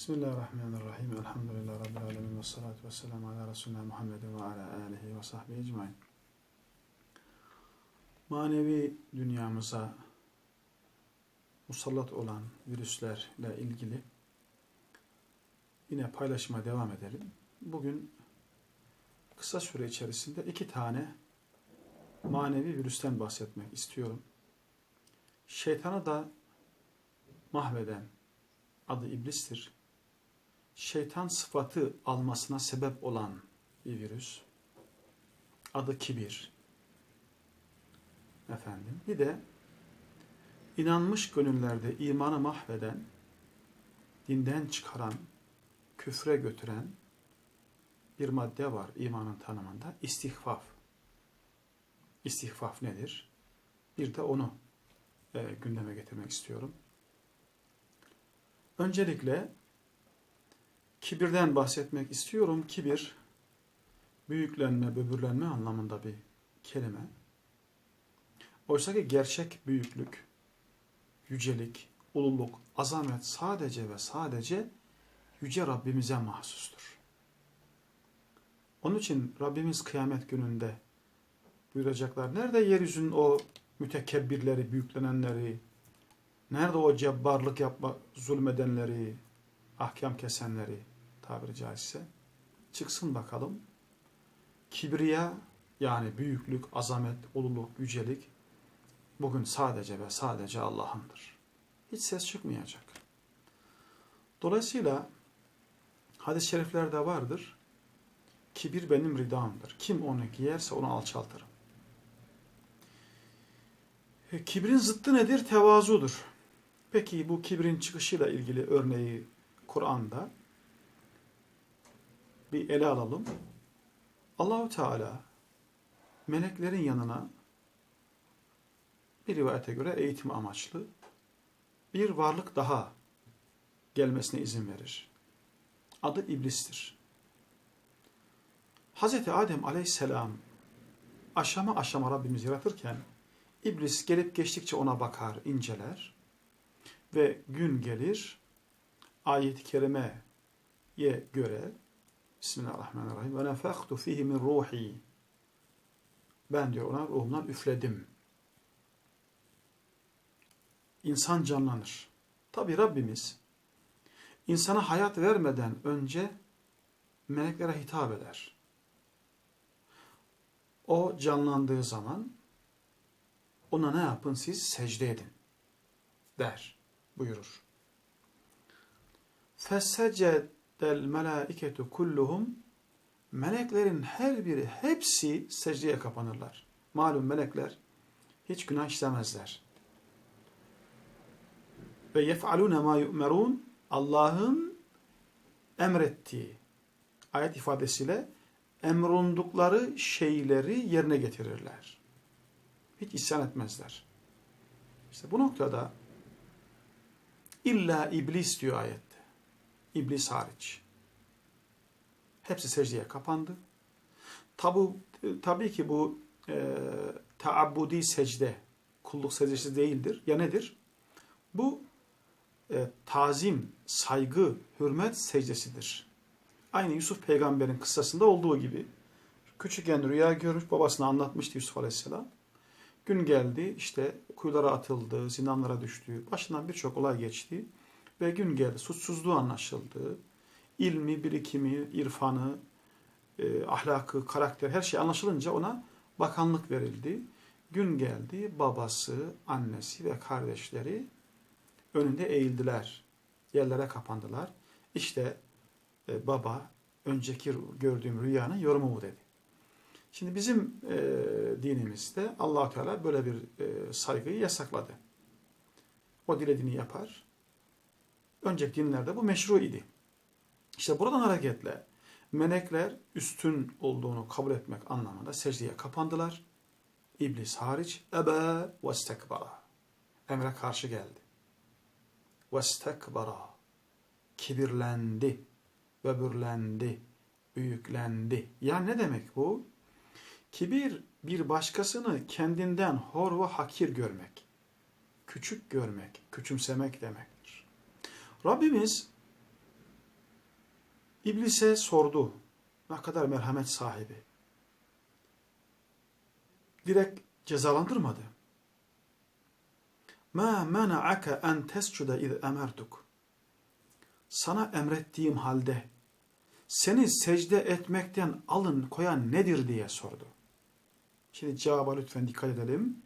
Bismillahirrahmanirrahim. Elhamdülillah Rabbil alemin. Ve salatu ve selamu ala Resulüne Muhammedin ve ala alihi ve sahbihi ecmain. Manevi dünyamıza musallat olan virüslerle ilgili yine paylaşıma devam edelim. Bugün kısa süre içerisinde iki tane manevi virüsten bahsetmek istiyorum. Şeytanı da mahveden adı iblistir. Şeytan sıfatı almasına sebep olan bir virüs. Adı kibir. Efendim. Bir de inanmış gönüllerde imanı mahveden, dinden çıkaran, küfre götüren bir madde var imanın tanımında. İstihfaf. İstihfaf nedir? Bir de onu e, gündeme getirmek istiyorum. Öncelikle kibirden bahsetmek istiyorum. Kibir, büyüklenme, böbürlenme anlamında bir kelime. Oysa ki gerçek büyüklük, yücelik, ululuk, azamet sadece ve sadece yüce Rabbimize mahsustur. Onun için Rabbimiz kıyamet gününde buyuracaklar. Nerede yeryüzünün o mütekebbirleri, büyüklenenleri, nerede o cebbarlık yapma, zulmedenleri, ahkam kesenleri tabiri caizse çıksın bakalım. Kibriya yani büyüklük, azamet, ululuk, yücelik bugün sadece ve sadece Allah'ındır. Hiç ses çıkmayacak. Dolayısıyla hadis-i şeriflerde vardır. Kibir benim ridamdır. Kim onu giyerse onu alçaltırım. E, kibrin zıttı nedir? Tevazudur. Peki bu kibrin çıkışıyla ilgili örneği Kur'an'da bir ele alalım. Allahu Teala meleklerin yanına bir rivayete göre eğitim amaçlı bir varlık daha gelmesine izin verir. Adı iblistir. Hz. Adem aleyhisselam aşama aşama Rabbimiz yaratırken iblis gelip geçtikçe ona bakar, inceler ve gün gelir ayet-i kerimeye göre Bismillahirrahmanirrahim ve nefaktu fihi min ruhi ben diyor ona ruhumdan üfledim. İnsan canlanır. Tabi Rabbimiz insana hayat vermeden önce meleklere hitap eder. O canlandığı zaman ona ne yapın siz? Secde edin der buyurur. Fesecedel melaiketu kulluhum meleklerin her biri hepsi secdeye kapanırlar. Malum melekler hiç günah işlemezler. Ve yef'alune ma yu'merun Allah'ın emrettiği ayet ifadesiyle emrundukları şeyleri yerine getirirler. Hiç isyan etmezler. İşte bu noktada İlla iblis diyor ayette. İblis hariç. Hepsi secdeye kapandı. Tabu, tabii ki bu e, taabbudi secde, kulluk secdesi değildir. Ya nedir? Bu e, tazim, saygı, hürmet secdesidir. Aynı Yusuf peygamberin kıssasında olduğu gibi. Küçükken rüya görmüş, babasına anlatmıştı Yusuf aleyhisselam. Gün geldi, işte kuyulara atıldı, zindanlara düştü, başından birçok olay geçti. Ve gün geldi, suçsuzluğu anlaşıldı. İlmi, birikimi, irfanı, e, ahlakı, karakter her şey anlaşılınca ona bakanlık verildi. Gün geldi, babası, annesi ve kardeşleri önünde eğildiler. Yerlere kapandılar. İşte e, baba, önceki gördüğüm rüyanın yorumu bu dedi. Şimdi bizim e, dinimizde allah Teala böyle bir e, saygıyı yasakladı. O dilediğini yapar. Önceki dinlerde bu meşru idi. İşte buradan hareketle melekler üstün olduğunu kabul etmek anlamında secdeye kapandılar. İblis hariç ebe ve stekbara. Emre karşı geldi. Ve stekbara. Kibirlendi, böbürlendi, büyüklendi. Yani ne demek bu? Kibir bir başkasını kendinden hor ve hakir görmek, küçük görmek, küçümsemek demektir. Rabbimiz İblise sordu. Ne kadar merhamet sahibi. Direkt cezalandırmadı. Ma mena'aka en tescude iz emertuk. Sana emrettiğim halde seni secde etmekten alın koyan nedir diye sordu. Şimdi cevaba lütfen dikkat edelim.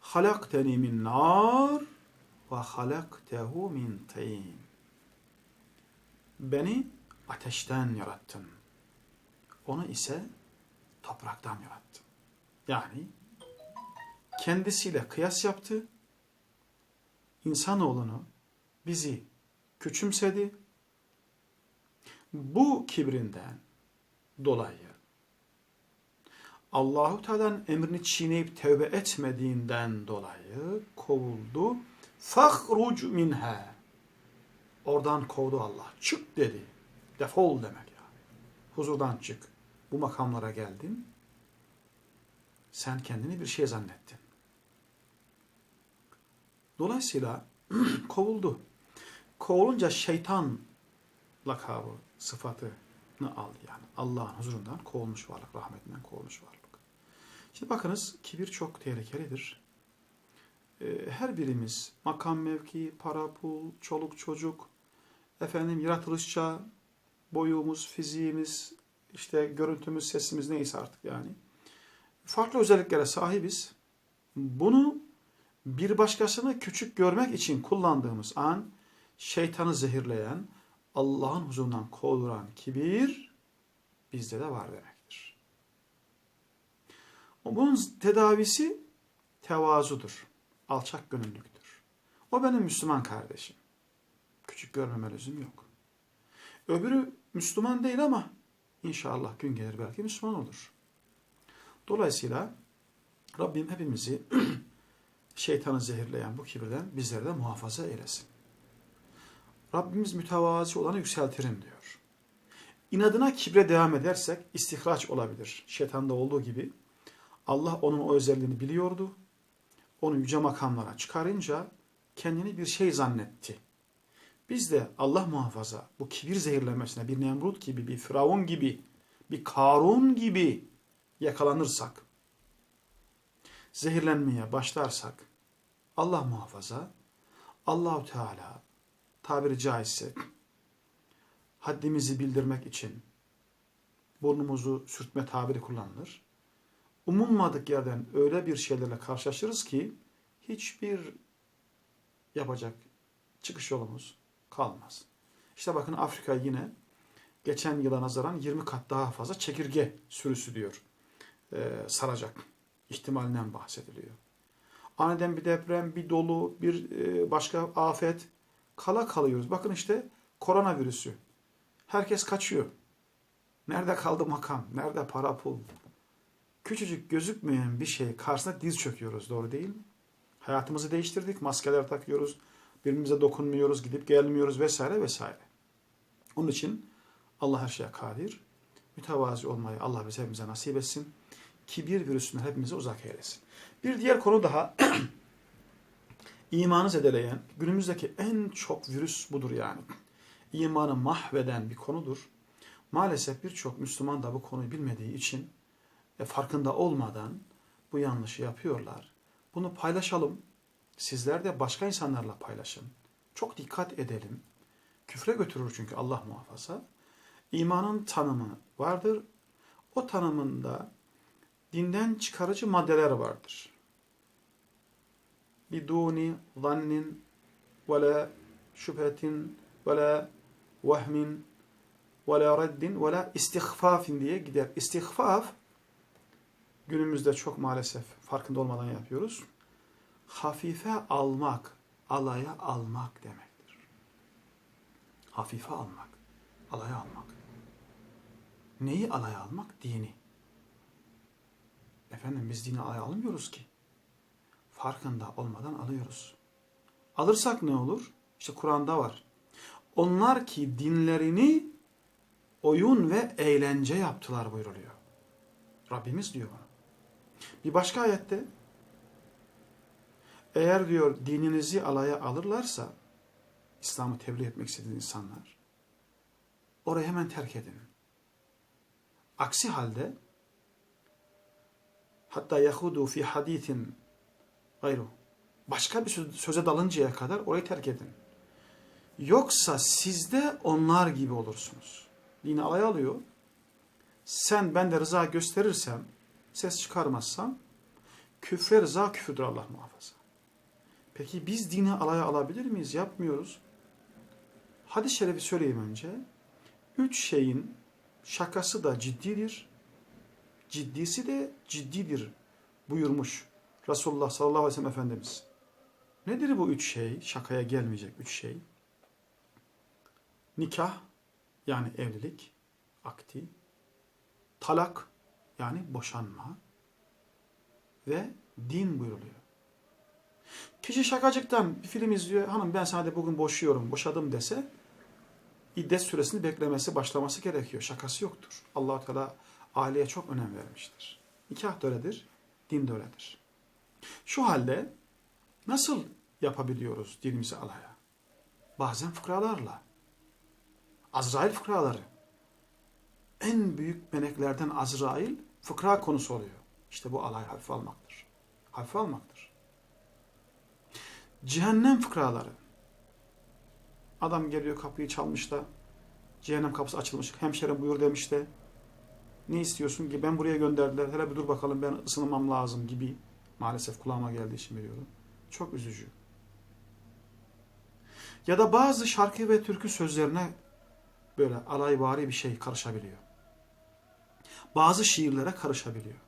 Halakteni min nar ve halaktehu min tin. Beni ateşten yarattın. Onu ise topraktan yarattın. Yani kendisiyle kıyas yaptı. İnsanoğlunu bizi küçümsedi. Bu kibrinden dolayı Allahu Teala'nın emrini çiğneyip tevbe etmediğinden dolayı kovuldu. Fahruc minha. Oradan kovdu Allah. Çık dedi. Defol demek yani. Huzurdan çık. Bu makamlara geldin. Sen kendini bir şey zannettin. Dolayısıyla kovuldu. Kovulunca şeytan lakabı, sıfatını aldı yani. Allah'ın huzurundan kovulmuş varlık, rahmetinden kovulmuş varlık. Şimdi bakınız kibir çok tehlikelidir. Ee, her birimiz makam mevki, para pul, çoluk çocuk, efendim yaratılışça boyumuz, fiziğimiz, işte görüntümüz, sesimiz neyse artık yani. Farklı özelliklere sahibiz. Bunu bir başkasını küçük görmek için kullandığımız an şeytanı zehirleyen, Allah'ın huzurundan kovduran kibir bizde de var demektir. Bunun tedavisi tevazudur, alçak gönüllüktür. O benim Müslüman kardeşim. Küçük görmeme lüzum yok. Öbürü Müslüman değil ama inşallah gün gelir belki Müslüman olur. Dolayısıyla Rabbim hepimizi şeytanı zehirleyen bu kibirden bizleri de muhafaza eylesin. Rabbimiz mütevazi olanı yükseltirim diyor. İnadına kibre devam edersek istihraç olabilir. Şeytanda olduğu gibi Allah onun o özelliğini biliyordu. Onu yüce makamlara çıkarınca kendini bir şey zannetti. Biz de Allah muhafaza bu kibir zehirlemesine bir Nemrut gibi, bir Firavun gibi, bir Karun gibi yakalanırsak, zehirlenmeye başlarsak Allah muhafaza Allahu Teala tabiri caizse haddimizi bildirmek için burnumuzu sürtme tabiri kullanılır. Umulmadık yerden öyle bir şeylerle karşılaşırız ki hiçbir yapacak çıkış yolumuz kalmaz. İşte bakın Afrika yine geçen yıla nazaran 20 kat daha fazla çekirge sürüsü diyor. Ee, saracak ihtimalinden bahsediliyor. Aniden bir deprem, bir dolu, bir e, başka afet kala kalıyoruz. Bakın işte koronavirüsü. Herkes kaçıyor. Nerede kaldı makam? Nerede para pul? Küçücük gözükmeyen bir şey karşısında diz çöküyoruz. Doğru değil mi? Hayatımızı değiştirdik. Maskeler takıyoruz. Birbirimize dokunmuyoruz. Gidip gelmiyoruz vesaire vesaire. Onun için Allah her şeye kadir. Mütevazi olmayı Allah bize hepimize nasip etsin. Kibir virüsünden hepimizi uzak eylesin. Bir diğer konu daha imanı zedeleyen, günümüzdeki en çok virüs budur yani. İmanı mahveden bir konudur. Maalesef birçok Müslüman da bu konuyu bilmediği için ve farkında olmadan bu yanlışı yapıyorlar. Bunu paylaşalım. Sizler de başka insanlarla paylaşın. Çok dikkat edelim. Küfre götürür çünkü Allah muhafaza. İmanın tanımı vardır. O tanımında dinden çıkarıcı maddeler vardır. Biduni zannin ve la şüphetin ve la vehmin ve la reddin ve la istihfafin diye gider. İstihfaf günümüzde çok maalesef farkında olmadan yapıyoruz. Hafife almak, alaya almak demektir. Hafife almak, alaya almak. Neyi alaya almak? Dini. Efendim biz dini alaya almıyoruz ki. Farkında olmadan alıyoruz. Alırsak ne olur? İşte Kur'an'da var. Onlar ki dinlerini oyun ve eğlence yaptılar buyruluyor. Rabbimiz diyor bunu. Bir başka ayette eğer diyor dininizi alaya alırlarsa İslam'ı tebliğ etmek istediğin insanlar orayı hemen terk edin. Aksi halde hatta yahudu fi hadithin gayru başka bir söz- söze dalıncaya kadar orayı terk edin. Yoksa siz de onlar gibi olursunuz. Dini alay alıyor. Sen bende rıza gösterirsem, ses çıkarmazsam, küfre rıza küfürdür Allah muhafaza. Peki biz dini alaya alabilir miyiz? Yapmıyoruz. Hadis-i şerifi söyleyeyim önce. Üç şeyin şakası da ciddidir, ciddisi de ciddidir buyurmuş Resulullah sallallahu aleyhi ve sellem Efendimiz. Nedir bu üç şey? Şakaya gelmeyecek üç şey. Nikah yani evlilik, akti. Talak yani boşanma ve din buyuruluyor. Kişi şakacıktan bir film izliyor. Hanım ben sana de bugün boşuyorum, boşadım dese iddet süresini beklemesi, başlaması gerekiyor. Şakası yoktur. allah Teala aileye çok önem vermiştir. Nikah da öyledir, din de öyledir. Şu halde nasıl yapabiliyoruz dinimizi alaya? Bazen fıkralarla. Azrail fıkraları. En büyük meleklerden Azrail fıkra konusu oluyor. İşte bu alay hafife almaktır. Hafife almaktır. Cehennem fıkraları. Adam geliyor kapıyı çalmış da cehennem kapısı açılmış. Hemşerim buyur demiş de ne istiyorsun ki ben buraya gönderdiler. Hele bir dur bakalım ben ısınmam lazım gibi. Maalesef kulağıma geldiği için biliyorum. Çok üzücü. Ya da bazı şarkı ve türkü sözlerine böyle alayvari bir şey karışabiliyor. Bazı şiirlere karışabiliyor.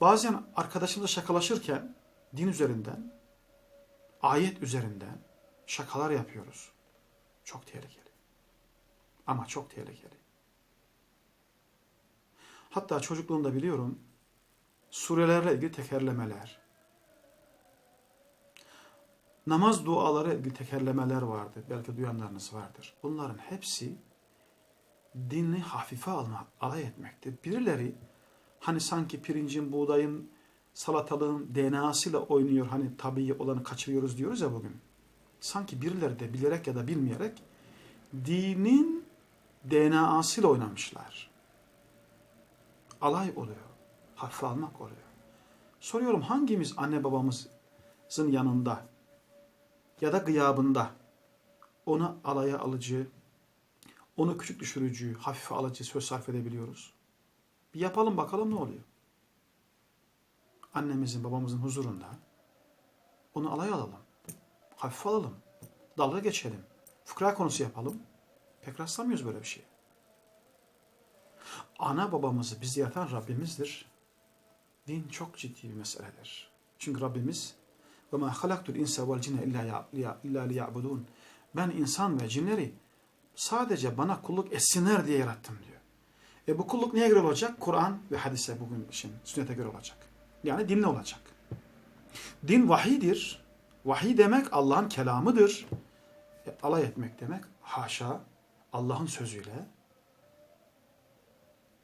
Bazen arkadaşımızla şakalaşırken din üzerinden, ayet üzerinden şakalar yapıyoruz. Çok tehlikeli. Ama çok tehlikeli. Hatta çocukluğumda biliyorum surelerle ilgili tekerlemeler, namaz duaları ilgili tekerlemeler vardı. Belki duyanlarınız vardır. Bunların hepsi dini hafife alma, alay etmektir. Birileri hani sanki pirincin, buğdayın, salatalığın DNA'sıyla oynuyor. Hani tabii olanı kaçırıyoruz diyoruz ya bugün. Sanki birileri de bilerek ya da bilmeyerek dinin DNA'sıyla oynamışlar. Alay oluyor. Hafife almak oluyor. Soruyorum hangimiz anne babamızın yanında ya da gıyabında onu alaya alıcı, onu küçük düşürücü, hafife alıcı söz sarf edebiliyoruz? Bir yapalım bakalım ne oluyor? Annemizin, babamızın huzurunda onu alay alalım. Hafife alalım. Dalga geçelim. Fıkra konusu yapalım. Pek rastlamıyoruz böyle bir şey. Ana babamızı bizi yaratan Rabbimizdir. Din çok ciddi bir meseledir. Çünkü Rabbimiz halaktul insa vel cinne illa liya'budun. Ben insan ve cinleri sadece bana kulluk etsinler diye yarattım diyor. E bu kulluk neye göre olacak? Kur'an ve hadise bugün için sünnete göre olacak. Yani dinle olacak. Din vahidir. Vahiy demek Allah'ın kelamıdır. E, alay etmek demek haşa Allah'ın sözüyle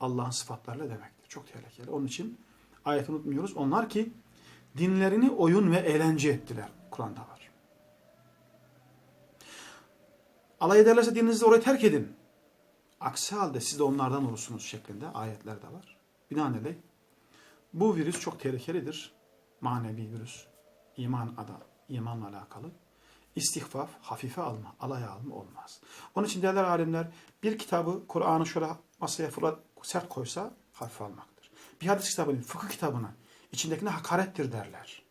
Allah'ın sıfatlarıyla demektir. Çok tehlikeli. Onun için ayeti unutmuyoruz. Onlar ki dinlerini oyun ve eğlence ettiler. Kur'an'da var. Alay ederlerse dininizi oraya terk edin. Aksi halde siz de onlardan olursunuz şeklinde ayetler de var. Binaenaleyh bu virüs çok tehlikelidir. Manevi virüs. İman ada, imanla alakalı. İstihfaf, hafife alma, alaya alma olmaz. Onun için değerli alimler bir kitabı, Kur'an'ı şöyle masaya fırlat, sert koysa hafife almaktır. Bir hadis kitabını, fıkıh kitabını içindekine hakarettir derler.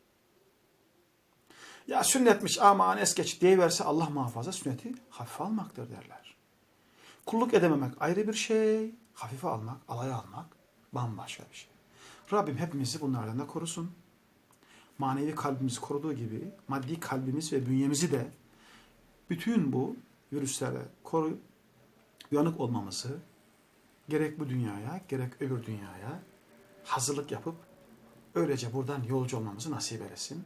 Ya sünnetmiş aman es geç diye Allah muhafaza sünneti hafife almaktır derler. Kulluk edememek ayrı bir şey, hafife almak, alaya almak bambaşka bir şey. Rabbim hepimizi bunlardan da korusun. Manevi kalbimizi koruduğu gibi maddi kalbimiz ve bünyemizi de bütün bu virüslere koru, uyanık olmamızı gerek bu dünyaya gerek öbür dünyaya hazırlık yapıp öylece buradan yolcu olmamızı nasip eylesin.